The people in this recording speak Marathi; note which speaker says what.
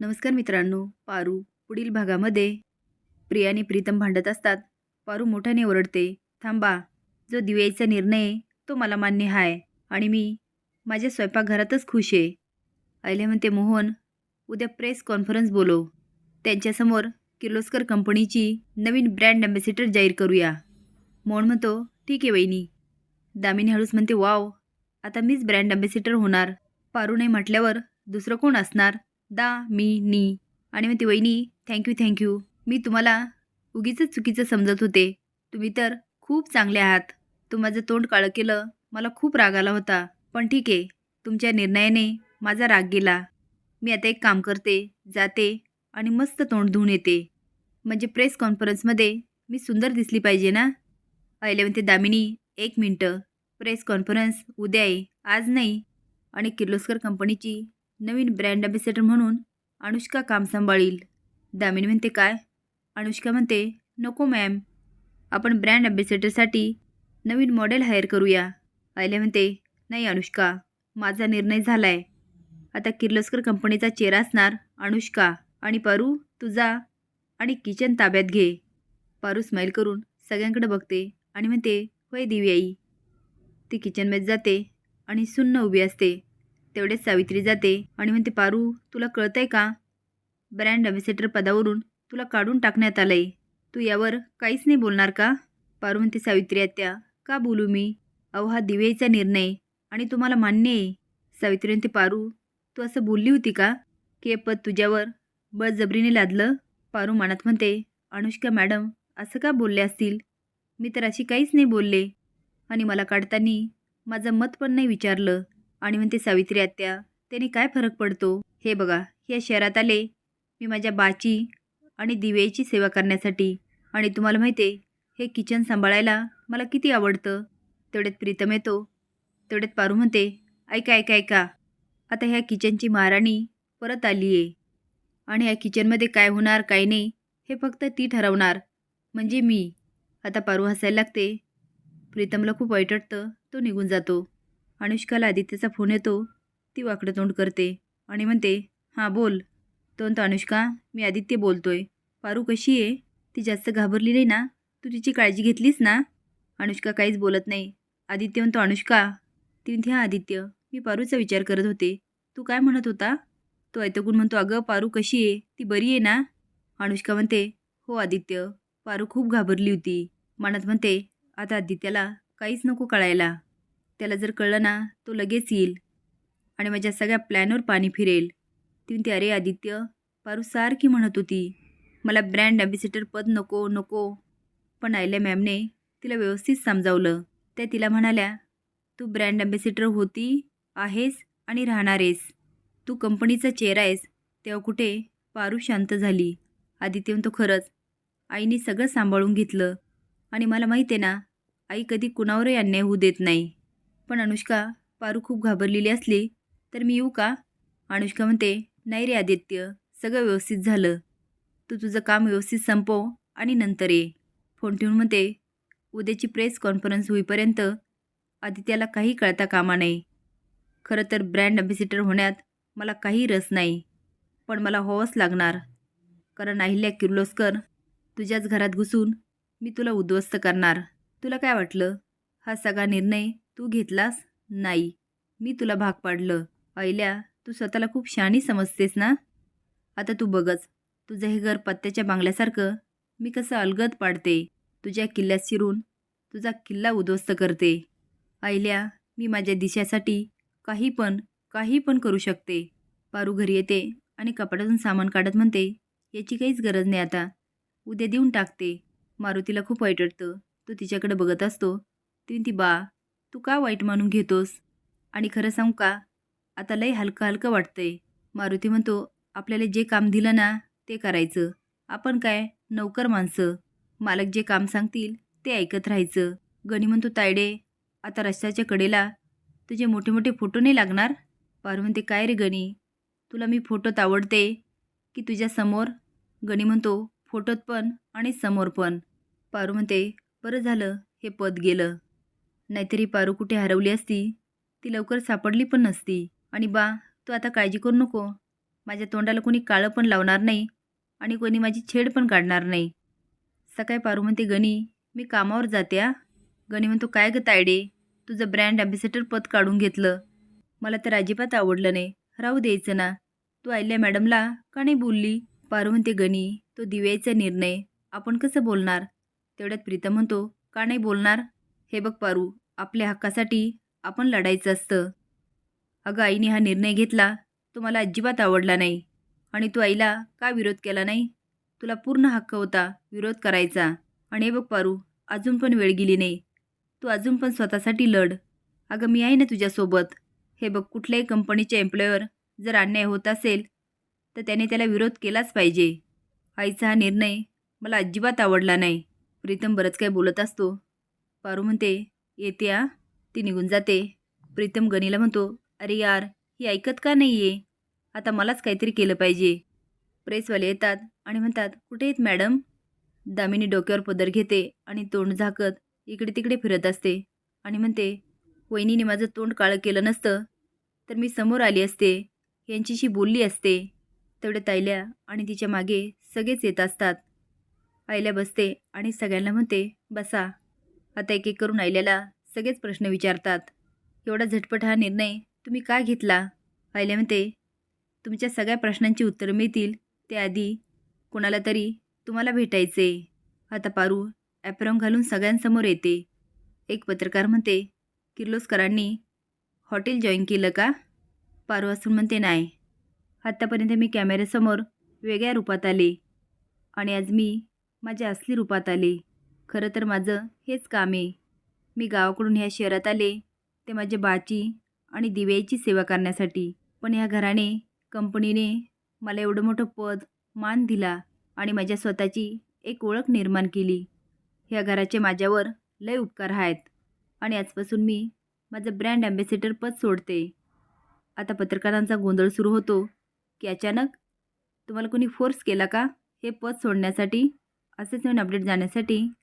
Speaker 1: नमस्कार मित्रांनो पारू पुढील भागामध्ये. प्रिया आणि प्रीतम भांडत असतात. पारू मोठ्याने ओरडते थांबा जो दिव्याचा निर्णय आहे, तो मला मान्य आहे आणि मी माझ्या स्वयंपाकघरातच खुश आहे. आईले म्हणते मोहन उद्या प्रेस कॉन्फरन्स बोलव त्यांच्यासमोर किर्लोस्कर कंपनीची नवीन ब्रँड ॲम्बॅसिडर जाहीर करूया. मोहन म्हणतो ठीक आहे वहिनी. दामिनी हळूस म्हणते वाव आता मीच ब्रँड ॲम्बॅसिडर होणार. पारू नाही म्हटल्यावर दुसरं कोण असणार? दा मी नी. आणि म्हणते वहिनी थँक्यू थँक्यू मी तुम्हाला उगीच चुकीचं समजत होते. तुम्ही तर खूप चांगले आहात. तू माझं तोंड काळं केलं मला खूप राग आला होता. पण ठीक आहे तुमच्या निर्णयाने माझा राग गेला. मी आता एक काम करते जाते आणि मस्त तोंड धुवून येते. म्हणजे प्रेस कॉन्फरन्समध्ये मी सुंदर दिसली पाहिजे ना? पहिले म्हणते दामिनी एक मिनटं. प्रेस कॉन्फरन्स उद्या आहे आज नाही. आणि किर्लोस्कर कंपनीची नवीन ब्रँड अँबॅसेडर म्हणून अनुष्का काम सांभाळील. दामिनी म्हणते काय? अनुष्का म्हणते नको मॅम. आपण ब्रँड अँबॅसेडरसाठी नवीन मॉडेल हायर करूया. आयल्या म्हणते नाही अनुष्का माझा निर्णय झाला आहे आता किर्लोस्कर कंपनीचा चेहरा असणार अनुष्का आणि पारू तुझा आणि किचन ताब्यात घे. पारू स्माईल करून सगळ्यांकडे बघते आणि म्हणते होय दिव्याई. ती किचनमध्ये जाते आणि सुन्न उभी असते. तेवढेच सावित्री जाते आणि म्हणते पारू तुला कळतंय का? ब्रँड ॲम्बॅसेडर पदावरून तुला काढून टाकण्यात आलंय. तू यावर काहीच नाही बोलणार का? पारू म्हणते सावित्री आत्या का बोलू मी? अहो हा दिवेचा निर्णय आणि तुम्हाला मान्य आहे. सावित्री म्हणते पारू तू असं बोलली होती का? की हे पद तुझ्यावर बळजबरीने लादलं? पारू मनात म्हणते अनुष्का मॅडम असं का बोलले असतील? मी तर अशी काहीच नाही बोलले. आणि मला काढताना माझं मत पण नाही विचारलं. आणि म्हणते सावित्री आत्या त्याने काय फरक पडतो? हे बघा या शहरात आले. मी माझ्या बाची आणि दिव्याची सेवा करण्यासाठी आणि तुम्हाला माहिती आहे हे किचन सांभाळायला मला किती आवडतं. तेवढ्यात प्रीतम येतो. तेवढ्यात पारू म्हणते ऐका ऐका ऐका. आता ह्या किचनची महाराणी परत आली आहे आणि ह्या किचनमध्ये काय होणार काय नाही हे फक्त ती ठरवणार. म्हणजे मी. आता पारू हसायला लागते. प्रीतमला खूप वाईट वाटतं तो निघून जातो. अनुष्काला आदित्यचा फोन येतो. ती वाकडं तोंड करते आणि म्हणते हां बोल. तो म्हणतो अनुष्का मी आदित्य बोलतोय. पारू कशी आहे? ती जास्त घाबरली नाही ना? तू तिची काळजी घेतलीस ना? अनुष्का काहीच बोलत नाही. आदित्य म्हणतो अनुष्का. ती म्हणते हां आदित्य मी पारूचा विचार करत होते. तू काय म्हणत होता? तो ऐतकून म्हणतो अगं पारू कशी आहे? ती बरी आहे ना? अनुष्का म्हणते हो आदित्य पारू खूप घाबरली होती. मनात म्हणते आता आदित्याला काहीच नको कळायला. त्याला जर कळलं ना तो लगेच येईल आणि माझ्या सगळ्या प्लॅनवर पाणी फिरेल. ती म्हणते अरे आदित्य पारू सारखी म्हणत होती. मला ब्रँड ॲम्बेसिटर पद नको नको. पण आयल्या मॅमने तिला व्यवस्थित समजावलं. त्या तिला म्हणाल्या तू ब्रँड ॲम्बेसिटर होती आहेस आणि राहणार आहेस. तू कंपनीचा चेहरा आहेस तेव्हा कुठे पारू शांत झाली. आदित्य म्हणतो खरंच आईने सगळं सांभाळून घेतलं आणि मला माहीत आहे ना आई कधी कुणावरही अन्याय होऊ देत नाही. पण अनुष्का पारू खूप घाबरलेली असली तर मी येऊ का? अनुष्का म्हणते नाही रे आदित्य सगळं व्यवस्थित झालं. तू तुझं काम व्यवस्थित संपव आणि नंतर ये. फोन ठेवून म्हणते उद्याची प्रेस कॉन्फरन्स होईपर्यंत आदित्याला काही कळता कामा नाही खरं तर ब्रँड ॲम्बॅसिडर होण्यात मला काही रस नाही पण मला होवंच लागणार. कारण अहिल्या किर्लोस्कर तुझ्याच घरात घुसून मी तुला उद्ध्वस्त करणार. तुला काय वाटलं? हा सगळा निर्णय तू घेतलास? नाही. मी तुला भाग पाडलं. अहिल्या तू स्वतःला खूप शहाणी समजतेस ना? आता तू बघच. तुझं हे घर पत्त्याच्या बांगल्यासारखं. मी कसं अलगद पाडते? तुझ्या किल्ल्यात शिरून तुझा किल्ला उद्ध्वस्त करते. अहिल्या मी माझ्या दिशासाठी काही पण काही पण करू शकते. पारू घरी येते आणि कपाटातून सामान काढत म्हणते याची काहीच गरज नाही आता. उद्या देऊन टाकते. मारुतीला खूप वाईट वाटतं. तो तिच्याकडे बघत असतो. तिने ती बा तू का वाईट मानून घेतोस? आणि खरं सांगू का? आता लय हलकं हलकं वाटतंय. मारुती म्हणतो आपल्याला जे काम दिलं ना ते करायचं. आपण काय? नौकर माणसं. मालक जे काम सांगतील ते ऐकत राहायचं. गणी म्हणतो तायडे आता रस्त्याच्या कडेला तुझे मोठे मोठे फोटो नाही लागणार? पारू म्हणते काय रे गणी? तुला मी फोटोत आवडते की तुझ्या समोर? गणी म्हणतो फोटोत पण आणि समोर पण. पारू म्हणते बरं झालं हे पद गेलं. नाहीतरी पारू कुठे हरवली असती. ती लवकर सापडली पण नसती. आणि बा तू आता काळजी करू नको. माझ्या तोंडाला कोणी काळं पण लावणार नाही. आणि कोणी माझी छेड पण काढणार नाही. सकाळी पारू म्हणते गणी मी कामावर जाते आ. गणी म्हणतो काय ग तायडे तुझं ब्रँड ॲम्बेसेडर पद काढून घेतलं. मला तर अजिबात आवडलं नाही. राहू द्यायचं ना. तू आयल्या मॅडमला का नाही बोलली? पारू म्हणते गणी तो दिव्याचा निर्णय. आपण कसं बोलणार? तेवढ्यात प्रीतम म्हणतो का नाही बोलणार? हे बघ पारू आपल्या हक्कासाठी आपण लढायचं असतं. अगं आईने हा निर्णय घेतला तो मला अजिबात आवडला नाही. आणि तू आईला का विरोध केला नाही? तुला पूर्ण हक्क होता विरोध करायचा. आणि हे बघ पारू अजून पण वेळ गेली नाही. तू अजून पण स्वतःसाठी लढ. अगं मी आहे ना तुझ्यासोबत. हे बघ कुठल्याही कंपनीच्या एम्प्लॉयर जर अन्याय होत असेल तर त्याने त्याला विरोध केलाच पाहिजे. आईचा हा निर्णय मला अजिबात आवडला नाही. प्रीतम बरंच काही बोलत असतो. पारू म्हणते येते आ. ती निघून जाते. प्रीतम गणीला म्हणतो अरे यार ही ऐकत का नाही आहे आता मलाच काहीतरी केलं पाहिजे. प्रेसवाले येतात आणि म्हणतात कुठे आहेत मॅडम? दामिनी डोक्यावर पदर घेते आणि तोंड झाकत इकडे तिकडे फिरत असते आणि म्हणते वहिनीने माझं तोंड काळं केलं नसतं तर मी समोर आली असते यांच्याशी बोलली असते. तेवढ्या ताईल्या आणि तिच्यामागे सगळेच येत असतात. आईल्या बसते आणि सगळ्यांना म्हणते बसा. आता एक एक करून आयल्याला सगळेच प्रश्न विचारतात. एवढा झटपट हा निर्णय तुम्ही का घेतला? आयल्या म्हणते तुमच्या सगळ्या प्रश्नांची उत्तरं मिळतील त्याआधी कोणाला तरी तुम्हाला भेटायचे. आता पारू ॲप्रॉन घालून सगळ्यांसमोर येते. एक पत्रकार म्हणते किर्लोस्करांनी हॉटेल जॉईन केलं का? पारू असून म्हणते नाही. आत्तापर्यंत मी कॅमेऱ्यासमोर वेगळ्या रूपात आले आणि आज मी माझ्या असली रूपात आले. खरं तर माझं हेच काम आहे. मी गावाकडून ह्या शहरात आले ते माझ्या बाची आणि दिव्याची सेवा करण्यासाठी. पण ह्या घराने कंपनीने मला एवढं मोठं पद मान दिला आणि माझ्या स्वतःची एक ओळख निर्माण केली. ह्या घराचे माझ्यावर लय उपकार आहेत आणि आजपासून मी माझं ब्रँड ॲम्बॅसेडर पद सोडते. आता पत्रकारांचा गोंधळ सुरू होतो की अचानक तुम्हाला कोणी फोर्स केला का हे पद सोडण्यासाठी असेच नवीन अपडेट जाण्यासाठी?